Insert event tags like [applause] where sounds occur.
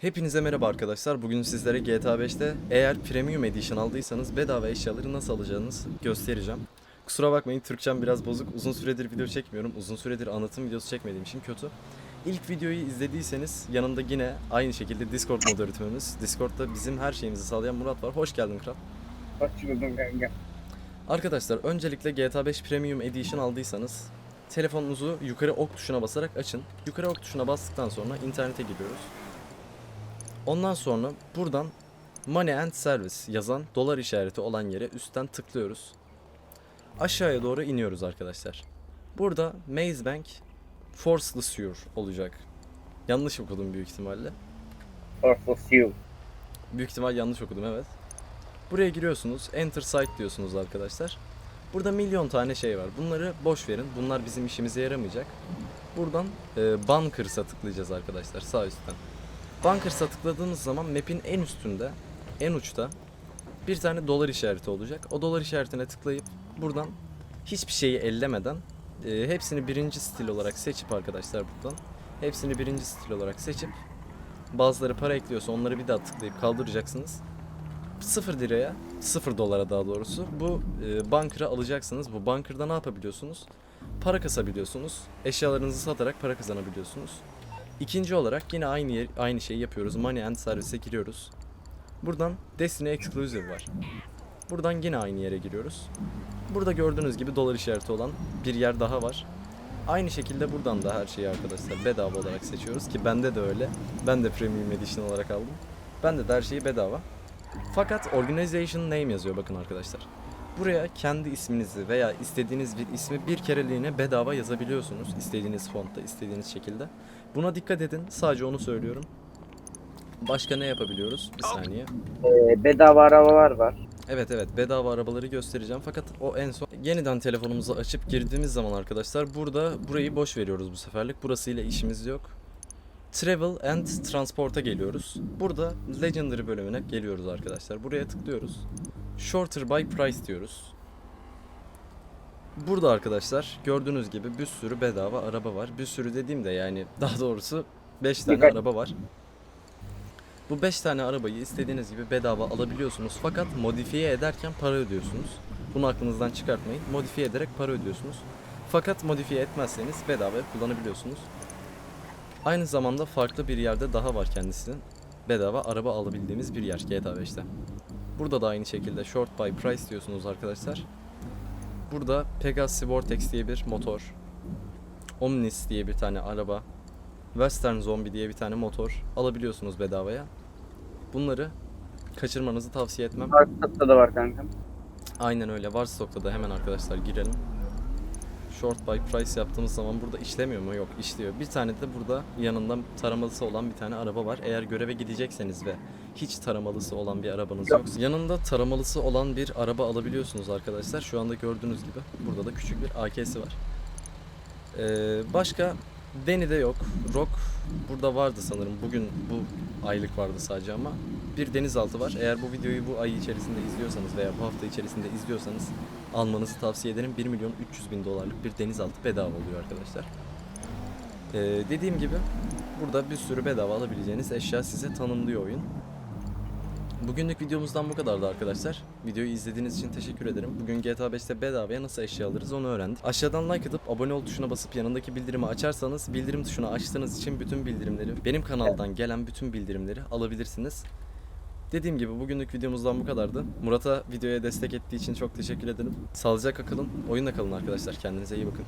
Hepinize merhaba arkadaşlar. Bugün sizlere GTA 5'te eğer Premium Edition aldıysanız bedava eşyaları nasıl alacağınızı göstereceğim. Kusura bakmayın Türkçem biraz bozuk. Uzun süredir video çekmiyorum. Uzun süredir anlatım videosu çekmediğim için kötü. İlk videoyu izlediyseniz yanımda yine aynı şekilde Discord moderatörümüz. Discord'da bizim her şeyimizi sağlayan Murat var. Hoş geldin kral. Hoş buldum kanka. Arkadaşlar öncelikle GTA 5 Premium Edition aldıysanız telefonunuzu yukarı ok tuşuna basarak açın. Yukarı ok tuşuna bastıktan sonra internete giriyoruz. Ondan sonra buradan Money and Service yazan dolar işareti olan yere üstten tıklıyoruz. Aşağıya doğru iniyoruz arkadaşlar. Burada Maze Bank Forceless Your olacak. Yanlış okudum büyük ihtimalle. Orfos you. Büyük ihtimal yanlış okudum evet. Buraya giriyorsunuz. Enter site diyorsunuz arkadaşlar. Burada milyon tane şey var. Bunları boş verin. Bunlar bizim işimize yaramayacak. Buradan e, Bunkers'a tıklayacağız arkadaşlar sağ üstten. Bunkers'a tıkladığınız zaman map'in en üstünde, en uçta bir tane dolar işareti olacak. O dolar işaretine tıklayıp buradan hiçbir şeyi ellemeden e, hepsini birinci stil olarak seçip arkadaşlar buradan hepsini birinci stil olarak seçip bazıları para ekliyorsa onları bir daha tıklayıp kaldıracaksınız. 0 liraya, 0 dolara daha doğrusu bu e, bunker'ı alacaksınız. Bu bunker'da ne yapabiliyorsunuz? Para kasabiliyorsunuz. Eşyalarınızı satarak para kazanabiliyorsunuz. İkinci olarak yine aynı yer, aynı şeyi yapıyoruz. Money and Service'e giriyoruz. Buradan Destiny Exclusive var. Buradan yine aynı yere giriyoruz. Burada gördüğünüz gibi dolar işareti olan bir yer daha var. Aynı şekilde buradan da her şeyi arkadaşlar bedava olarak seçiyoruz ki bende de öyle. Ben de Premium Edition olarak aldım. Bende de her şeyi bedava. Fakat Organization Name yazıyor bakın arkadaşlar. Buraya kendi isminizi veya istediğiniz bir ismi bir kereliğine bedava yazabiliyorsunuz. istediğiniz fontta, istediğiniz şekilde. Buna dikkat edin. Sadece onu söylüyorum. Başka ne yapabiliyoruz? Bir saniye. Ee, bedava arabalar var. Evet evet bedava arabaları göstereceğim fakat o en son yeniden telefonumuzu açıp girdiğimiz zaman arkadaşlar burada burayı boş veriyoruz bu seferlik. Burasıyla işimiz yok. Travel and Transport'a geliyoruz. Burada Legendary bölümüne geliyoruz arkadaşlar. Buraya tıklıyoruz. Shorter by Price diyoruz. Burada arkadaşlar gördüğünüz gibi bir sürü bedava araba var. Bir sürü dediğimde yani [laughs] daha doğrusu 5 tane Birkaç- araba var. Bu 5 tane arabayı istediğiniz gibi bedava alabiliyorsunuz fakat modifiye ederken para ödüyorsunuz. Bunu aklınızdan çıkartmayın. Modifiye ederek para ödüyorsunuz. Fakat modifiye etmezseniz bedava kullanabiliyorsunuz. Aynı zamanda farklı bir yerde daha var kendisinin. Bedava araba alabildiğimiz bir yer GTA 5'te. Burada da aynı şekilde short by price diyorsunuz arkadaşlar. Burada Pegasus Vortex diye bir motor. Omnis diye bir tane araba. Western Zombie diye bir tane motor alabiliyorsunuz bedavaya. Bunları kaçırmanızı tavsiye etmem. Arkatta da var kankam. Aynen öyle. Var stokta da hemen arkadaşlar girelim. Short by price yaptığımız zaman burada işlemiyor mu? Yok işliyor. Bir tane de burada yanında taramalısı olan bir tane araba var. Eğer göreve gidecekseniz ve hiç taramalısı olan bir arabanız Yok. yoksa yanında taramalısı olan bir araba alabiliyorsunuz arkadaşlar. Şu anda gördüğünüz gibi burada da küçük bir AK'si var. Ee, başka Deni'de yok. Rock burada vardı sanırım. Bugün bu aylık vardı sadece ama bir denizaltı var. Eğer bu videoyu bu ay içerisinde izliyorsanız veya bu hafta içerisinde izliyorsanız almanızı tavsiye ederim. 1 milyon 300 bin dolarlık bir denizaltı bedava oluyor arkadaşlar. Ee, dediğim gibi burada bir sürü bedava alabileceğiniz eşya size tanımlıyor oyun. Bugünlük videomuzdan bu kadardı arkadaşlar. Videoyu izlediğiniz için teşekkür ederim. Bugün GTA 5'te bedavaya nasıl eşya alırız onu öğrendik. Aşağıdan like atıp abone ol tuşuna basıp yanındaki bildirimi açarsanız bildirim tuşunu açtığınız için bütün bildirimleri, benim kanaldan gelen bütün bildirimleri alabilirsiniz. Dediğim gibi bugünlük videomuzdan bu kadardı. Murat'a videoya destek ettiği için çok teşekkür ederim. Sağlıcakla kalın, oyunla kalın arkadaşlar. Kendinize iyi bakın.